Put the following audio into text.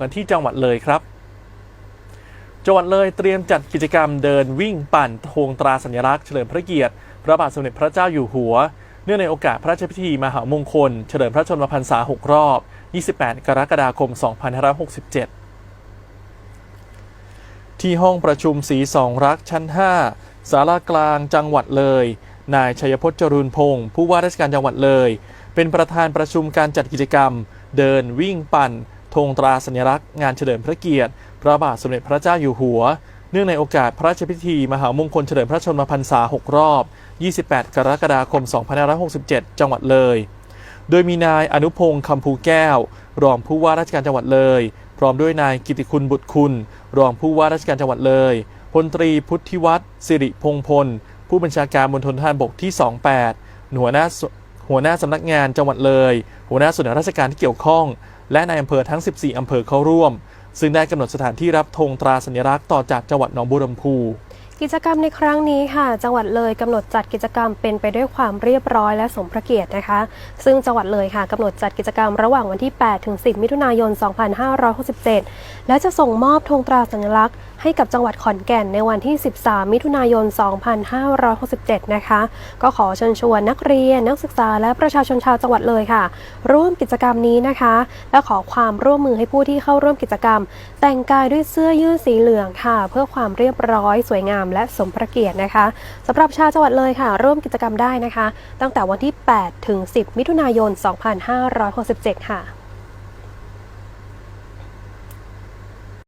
กันที่จังหวัดเลยครับ จังหวัดเลยเตรียมจัดกิจกรรมเดินวิ่งปั่นธงตราสัญลักษณ์เฉลิมพระเกียรติ พระบาทสมเด็จพระเจ้าอยู่หัว เนื่องในโอกาสพระราชพิธีมหามงคล เฉลิมพระชนมพรรษา 6 รอบ 28 กรกฎาคม 2567ที่ห้องประชุมสีสองรักชั้น5ศาลากลางจังหวัดเลย นายชัยพจน์จรูนพงศ์ผู้ว่าราชการจังหวัดเลย เป็นประธานประชุมการจัดกิจกรรม เดินวิ่งปั่น ธงตราสัญลักษณ์งานเฉลิมพระเกียรติ พระบาทสมเด็จพระเจ้าอยู่หัว เนื่องในโอกาสพระราชพิธี มหามงคลเฉลิมพระชนมพรรษา 6 รอบ 28 กรกฎาคม 2567 จังหวัดเลย โดยมีนายอนุพงศ์คำภูแก้ว รองผู้ว่าราชการจังหวัดเลย พร้อมด้วยนายกิติคุณบุตรคุณ รองผู้ว่าราชการจังหวัดเลย พลตรีพุทธิวัฒน์สิริพงพล ผู้บัญชาการมณฑลทหารบกที่ 28 หัวหน้า หัวหน้าสำนักงานจังหวัดเลย หัวหน้าส่วนราชการที่เกี่ยวข้อง และนายอำเภอทั้ง 14 อำเภอเข้าร่วม ซึ่งได้กำหนดสถานที่รับธงตราสัญลักษณ์ต่อจากจังหวัดหนองบัวลำพู กิจกรรมในครั้งนี้ค่ะ จังหวัดเลยกำหนดจัดกิจกรรมเป็นไปด้วยความเรียบร้อยและสมพระเกียรตินะคะ ซึ่งจังหวัดเลยค่ะกำหนดจัดกิจกรรมระหว่างวันที่ 8 ถึง 10 มิถุนายน 2567 และจะส่งมอบธงตราสัญลักษณ์ให้กับจังหวัดขอนแก่นในวันที่ 13 มิถุนายน 2567 นะคะ ก็ขอเชิญชวนนักเรียน นักศึกษา และประชาชนชาวจังหวัดเลยค่ะ ร่วมกิจกรรมนี้นะคะ และขอความร่วมมือให้ผู้ที่เข้าร่วมกิจกรรม แต่งกายด้วยเสื้อยืดสีเหลืองค่ะ เพื่อความเรียบร้อยสวยงามามและสมพระเกียรตินะคะสำหรับชาวจังหวัดเลยค่ะ ร่วมกิจกรรมได้นะคะ ตั้งแต่วันที่ 8 ถึง 10 มิถุนายน 2567 ค่ะ